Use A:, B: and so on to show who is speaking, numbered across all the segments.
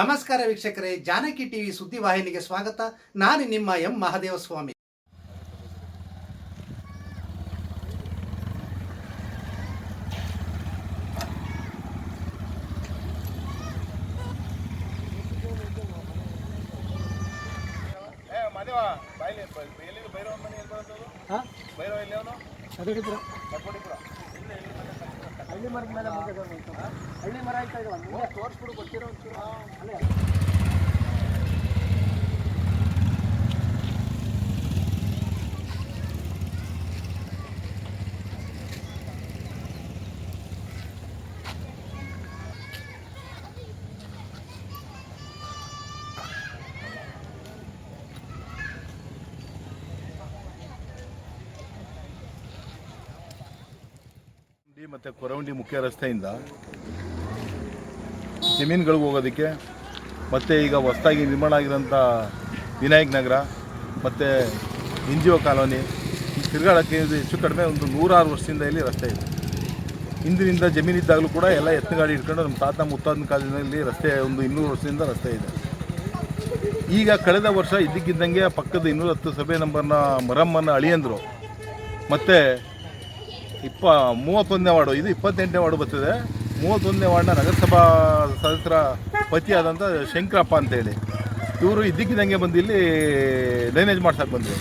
A: ನಮಸ್ಕಾರ ವೀಕ್ಷಕರೇ ಜಾನಕಿ ಟಿವಿ ಸುದ್ದಿವಾಹಿನಿಗೆ ಸ್ವಾಗತ. ನಾನು ನಿಮ್ಮ ಎಂ ಮಹಾದೇವ ಸ್ವಾಮಿ
B: ಹಳ್ಳಿ ಮರದ ಮೇಲೆ ಹಳ್ಳಿ ಮರ ಆಯ್ತಾ ಇದಾವೆ?
C: ತೋರಿಸ್ಬಿಡು ಗೊತ್ತಿರೋ ಒಂಚೂರು ಡಿ ಮತ್ತು ಕೊರವಂಡಿ ಮುಖ್ಯ ರಸ್ತೆಯಿಂದ ಜಮೀನುಗಳಿಗೆ ಹೋಗೋದಕ್ಕೆ, ಮತ್ತು ಈಗ ಹೊಸದಾಗಿ ನಿರ್ಮಾಣ ಆಗಿರೋಂಥ ವಿನಾಯಕ್ ನಗರ, ಮತ್ತು ಎನ್ ಜಿ ಒ ಕಾಲೋನಿ ತಿರುಗಾಡೋಕ್ಕೆ ಹೆಚ್ಚು ಕಡಿಮೆ ಒಂದು ನೂರಾರು ವರ್ಷದಿಂದ ಇಲ್ಲಿ ರಸ್ತೆ ಇದೆ. ಹಿಂದಿನಿಂದ ಜಮೀನಿದ್ದಾಗಲೂ ಕೂಡ ಎಲ್ಲ ಎತ್ತಿನ ಗಾಡಿ ಇಟ್ಕೊಂಡು ನಮ್ಮ ತಾತ ಮುತ್ತಾದನ ಕಾಲದಲ್ಲಿ ರಸ್ತೆ ಒಂದು ಇನ್ನೂರು ವರ್ಷದಿಂದ ರಸ್ತೆ ಇದೆ. ಈಗ ಕಳೆದ ವರ್ಷ ಇದ್ದಕ್ಕಿದ್ದಂಗೆ ಪಕ್ಕದ ಇನ್ನೂರ ಹತ್ತು ಸಭೆ ನಂಬರ್ನ ಮರಮ್ಮನ ಅಳಿಯಂದರು. ಮತ್ತು ಇಪ್ಪ, ಮೂವತ್ತೊಂದನೇ ವಾರ್ಡು, ಇದು ಇಪ್ಪತ್ತೆಂಟನೇ ವಾರ್ಡು ಬರ್ತದೆ. ಮೂವತ್ತೊಂದನೇ ವಾರ್ಡ್ನ ನಗರಸಭಾ ಸದಸ್ಯರ ಪತಿಯಾದಂಥ ಶಂಕರಪ್ಪ ಅಂತೇಳಿ. ಇವರು ಇದ್ದಕ್ಕಿದ್ದಂಗೆ ಬಂದು ಇಲ್ಲಿ ಡ್ರೈನೇಜ್ ಮಾಡ್ಸಕ್ಕೆ ಬಂದರು.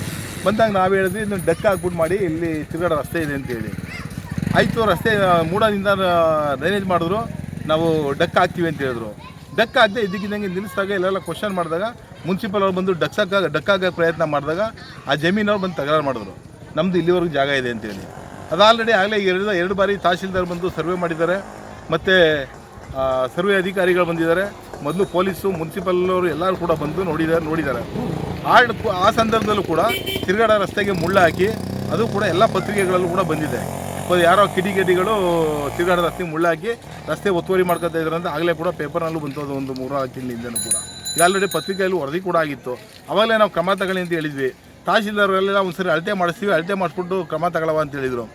C: ಬಂದಾಗ ನಾವು ಹೇಳಿದ್ವಿ, ಇದನ್ನು ಡಕ್ ಹಾಕ್ಬಿಟ್ಟು ಮಾಡಿ, ಇಲ್ಲಿ ತಿರುಗಾಡೋ ರಸ್ತೆ ಇದೆ ಅಂತೇಳಿ. ಆಯಿತು, ರಸ್ತೆ ಮೂಡದಿಂದ ಡ್ರೈನೇಜ್ ಮಾಡಿದ್ರು. ನಾವು ಡಕ್ ಹಾಕ್ತೀವಿ ಅಂತ ಹೇಳಿದ್ರು. ಡಕ್ ಆಗದೆ ಇದ್ದಕ್ಕಿದ್ದಂಗೆ ನಿಲ್ಲಿಸಿದಾಗ ಇಲ್ಲೆಲ್ಲ ಕ್ವಶನ್ ಮಾಡಿದಾಗ ಮುನ್ಸಿಪಲ್ ಅವ್ರು ಬಂದು ಡಕ್ ಡಕ್ಕಾಗ ಪ್ರಯತ್ನ ಮಾಡಿದಾಗ ಆ ಜಮೀನವ್ರು ಬಂದು ತಕರಾರು ಮಾಡಿದ್ರು. ನಮ್ಮದು ಇಲ್ಲಿವರೆಗೂ ಜಾಗ ಇದೆ ಅಂತೇಳಿ. ಅದು ಆಲ್ರೆಡಿ ಆಗಲೇ ಎರಡು ಎರಡು ಬಾರಿ ತಹಶೀಲ್ದಾರ್ ಬಂದು ಸರ್ವೆ ಮಾಡಿದ್ದಾರೆ. ಮತ್ತು ಸರ್ವೆ ಅಧಿಕಾರಿಗಳು ಬಂದಿದ್ದಾರೆ. ಮೊದಲು ಪೊಲೀಸು, ಮುನ್ಸಿಪಲ್ನವರು ಎಲ್ಲರೂ ಕೂಡ ಬಂದು ನೋಡಿದ್ದಾರೆ ನೋಡಿದ್ದಾರೆ. ಆ ಆ ಸಂದರ್ಭದಲ್ಲೂ ಕೂಡ ತಿರುಗಾಡ ರಸ್ತೆಗೆ ಮುಳ್ಳು ಹಾಕಿ ಅದು ಕೂಡ ಎಲ್ಲ ಪತ್ರಿಕೆಗಳಲ್ಲೂ ಕೂಡ ಬಂದಿದೆ. ಯಾರೋ ಕಿಡಿಗೇಡಿಗಳು ತಿರುಗಾಡ ರಸ್ತೆಗೆ ಮುಳ್ಳು ಹಾಕಿ ರಸ್ತೆ ಒತ್ತುವರಿ ಮಾಡ್ಕೊತಾ ಇದ್ದಾರೆ ಅಂತ ಆಗಲೇ ಕೂಡ ಪೇಪರ್ನಲ್ಲೂ ಬಂತು ಅದು ಒಂದು ಮೂರು ತಿಂಗಳಿಂದನೂ ಕೂಡ. ಈಗ ಆಲ್ರೆಡಿ ಪತ್ರಿಕೆಯಲ್ಲಿ ವರದಿ ಕೂಡ ಆಗಿತ್ತು. ಅವಾಗಲೇ ನಾವು ಕ್ರಮ ತಗೊಳ್ಳಿ ಅಂತ ಹೇಳಿದ್ವಿ. ತಹಶೀಲ್ದಾರ್ಗಳೆಲ್ಲ ಒಂದ್ಸರಿ ಅಳತೆ ಮಾಡಿಸ್ತೀವಿ, ಅಳತೆ ಮಾಡಿಸ್ಬಿಟ್ಟು ಕ್ರಮ ತಗೊಳ್ಳವ ಅಂತ ಹೇಳಿದರು.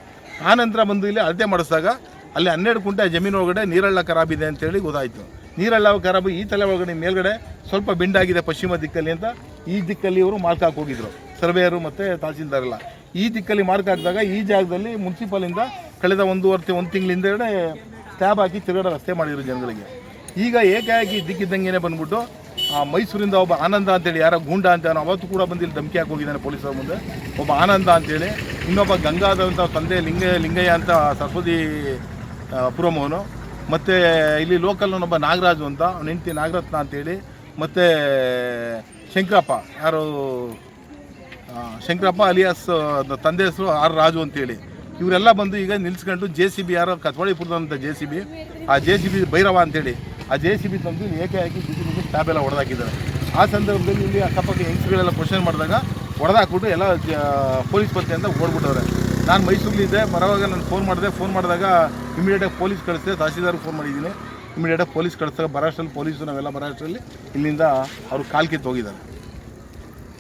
C: ಆ ನಂತರ ಬಂದು ಇಲ್ಲಿ ಅಳತೆ ಮಾಡಿಸಿದಾಗ ಅಲ್ಲಿ ಹನ್ನೆರಡು ಕುಂಟೆ ಜಮೀನು ಒಳಗಡೆ ನೀರಳ್ಳ ಖರಾಬಿದೆ ಅಂತೇಳಿ ಗೊತ್ತಾಯಿತು. ನೀರಳ್ಳ ಖರಾಬು ಈ ತಲೆ ಒಳಗಡೆ ಮೇಲ್ಗಡೆ ಸ್ವಲ್ಪ ಬೆಂಡಾಗಿದೆ ಪಶ್ಚಿಮ ದಿಕ್ಕಲ್ಲಿ ಅಂತ ಈ ದಿಕ್ಕಲ್ಲಿ ಇವರು ಮಾರ್ಕ್ ಹೋಗಿದ್ರು. ಸರ್ವೇಯರು ಮತ್ತು ತಹಸೀಲ್ದಾರ್ ಎಲ್ಲ ಈ ದಿಕ್ಕಲ್ಲಿ ಮಾರ್ಕ್ ಹಾಕಿದಾಗ ಈ ಜಾಗದಲ್ಲಿ ಮುನ್ಸಿಪಲಿಂದ ಕಳೆದ ಒಂದೂವರೆ ಒಂದು ತಿಂಗಳಿಂದಗಡೆ ಸ್ಟ್ಯಾಬ್ ಹಾಕಿ ತಿರುಗಾಡ ರಸ್ತೆ ಮಾಡಿದ್ರು ಜನಗಳಿಗೆ. ಈಗ ಏಕಾಏಕಿ ದಿಕ್ಕಿದ್ದಂಗೆ ಬಂದ್ಬಿಟ್ಟು ಮೈಸೂರಿಂದ ಒಬ್ಬ ಆನಂದ ಅಂತೇಳಿ, ಯಾರೋ ಗೂಂಡ ಅಂತ ಅವತ್ತು ಕೂಡ ಬಂದು ಇಲ್ಲಿ ಧಮಕಿ ಹಾಕಿ ಹೋಗಿದ್ದಾನೆ ಪೊಲೀಸರ ಮುಂದೆ. ಒಬ್ಬ ಆನಂದ ಅಂತೇಳಿ, ಇನ್ನೊಬ್ಬ ಗಂಗಾಧರ್ ಅಂತ ತಂದೆ ಲಿಂಗ, ಲಿಂಗಯ್ಯ ಅಂತ ಸರಸ್ವತಿ ಪುರಮವನು ಮತ್ತು ಇಲ್ಲಿ ಲೋಕಲ್ನೊಬ್ಬ ನಾಗರಾಜು ಅಂತ, ಅವ್ನ ಹೆಂಡತಿ ನಾಗರತ್ನ ಅಂತೇಳಿ, ಮತ್ತು ಶಂಕರಪ್ಪ, ಯಾರು ಶಂಕರಪ್ಪ ಅಲಿಯಾಸ್ ತಂದೆ ಹೆಸರು ಆರ್ ರಾಜು ಅಂತೇಳಿ. ಇವರೆಲ್ಲ ಬಂದು ಈಗ ನಿಲ್ಸ್ಕೊಂಡು ಜೆ ಸಿ ಬಿ ಯಾರೋ ಕತ್ವಾಳಿಪುರದಂಥ ಜೆ ಸಿ ಬಿ ಆ ಜೆ ಸಿ ಬಿ ಭೈರವ ಅಂತೇಳಿ. ಆ ಜೆ ಸಿ ಬಿ ತಂದು ಏಕೆ ಹಾಕಿ ಬಿಸಿ ಬಿಸಿ ಸ್ಟ್ಯಾಬ್ ಎಲ್ಲ ಹೊಡೆದಾಕಿದ್ದಾರೆ? ಆ ಸಂದರ್ಭದಲ್ಲಿ ಇಲ್ಲಿ ಅಕ್ಕಪಕ್ಕ ಹೆಂಗ್ಸ್ಗಳೆಲ್ಲ ಕ್ವಶನ್ ಮಾಡಿದಾಗ ಹೊಡೆದಾಕ್ಬಿಟ್ಟು ಎಲ್ಲ ಪೊಲೀಸ್ ಬರ್ತೆ ಅಂತ ಓಡ್ಬಿಟ್ಟವ್ರೆ. ನಾನು ಮೈಸೂರಲ್ಲಿದ್ದೆ ಬರೋವಾಗ ನಾನು ಫೋನ್ ಮಾಡಿದೆ ಫೋನ್ ಮಾಡಿದಾಗ ಇಮಿಡಿಯೇಟಾಗಿ ಪೊಲೀಸ್ ಕಳಿಸಿದೆ ತಹಸೀಲ್ದಾರ್ಗೆ ಫೋನ್ ಮಾಡಿದ್ದೀನಿ. ಇಮಿಡಿಯೇಟಾಗಿ ಪೊಲೀಸ್ ಕಳಿಸಿದಾಗ ಬರಾಷ್ಟ್ರಲ್ಲಿ ಪೊಲೀಸು ನಾವೆಲ್ಲ ಬರಾಷ್ಟ್ರಲ್ಲಿ ಇಲ್ಲಿಂದ ಅವರು ಕಾಲ್ ಕಿತ್ತು ಹೋಗಿದ್ದಾರೆ.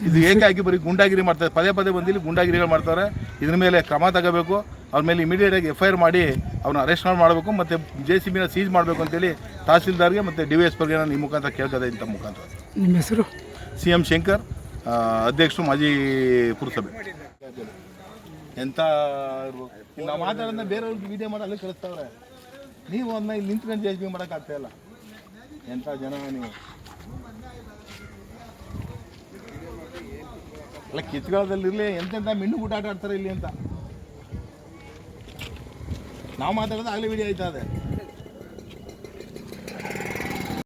C: ಇದು ಹೆಂಗಾಗಿ ಬರೀ ಗುಂಡಾಗಿರಿ ಮಾಡ್ತಾರೆ. ಪದೇ ಪದೇ ಬಂದಿಲ್ಲಿ ಇಲ್ಲಿ ಗುಂಡಾಗಿರಿಗಳು ಮಾಡ್ತಾರೆ. ಇದ್ರ ಮೇಲೆ ಕ್ರಮ ತಗೋಬೇಕು. ಅವ್ರ ಮೇಲೆ ಇಮಿಡಿಯೇಟಾಗಿ ಎಫ್ ಐ ಆರ್ ಮಾಡಿ ಅವ್ರನ್ನ ಅರೆಸ್ಟ್ ಮಾಡಬೇಕು ಮತ್ತು ಜೆ ಸಿ ಬಿನ ಸೀಜ್ ಮಾಡಬೇಕು ಅಂತೇಳಿ ತಹಸೀಲ್ದಾರ್ಗೆ ಮತ್ತು ಡಿ ವೈ ಎಸ್ ಪರ್ಗೆ ನಾನು ಈ ಮುಖಾಂತರ ಕೇಳ್ತದೆ ಇಂಥ ಮುಖಾಂತರ.
B: ನಿಮ್ಮ ಹೆಸರು?
C: ಸಿ ಎಂ ಶಂಕರ್ ಅಧ್ಯಕ್ಷರು ಮಾಜಿ ಪುರಸಭೆ. ಎಂತ ನಾವು ಮಾತಾಡೋದನ್ನ ಬೇರೆಯವ್ರಿಗೆ ವಿಡಿಯೋ ಮಾಡಿ ಅಲ್ಲಿ ಕಳಿಸ್ತಾವ್ರೆ. ನೀವು ಅದನ್ನ ಇಲ್ಲಿ ನಿಂತ್ಕೊಂಡು ಜೆ ಬಿ ಮಾಡೋಕ್ಕಾಗ್ತಾಯಿಲ್ಲ ಎಂಥ ಜನ ನೀವು? ಅಲ್ಲ ಕಿತ್ಕೊಳ್ಳೋದಲ್ಲಿರಲಿ ಎಂತೆಂಥ ಮಿಣ್ಣು ಊಟ ಆಟ ಆಡ್ತಾರೆ ಇಲ್ಲಿ ಅಂತ. ನಾವು ಮಾತಾಡೋದು ಆಗಲೇ ವಿಡಿಯೋ ಆಯ್ತಾ ಅದೇ?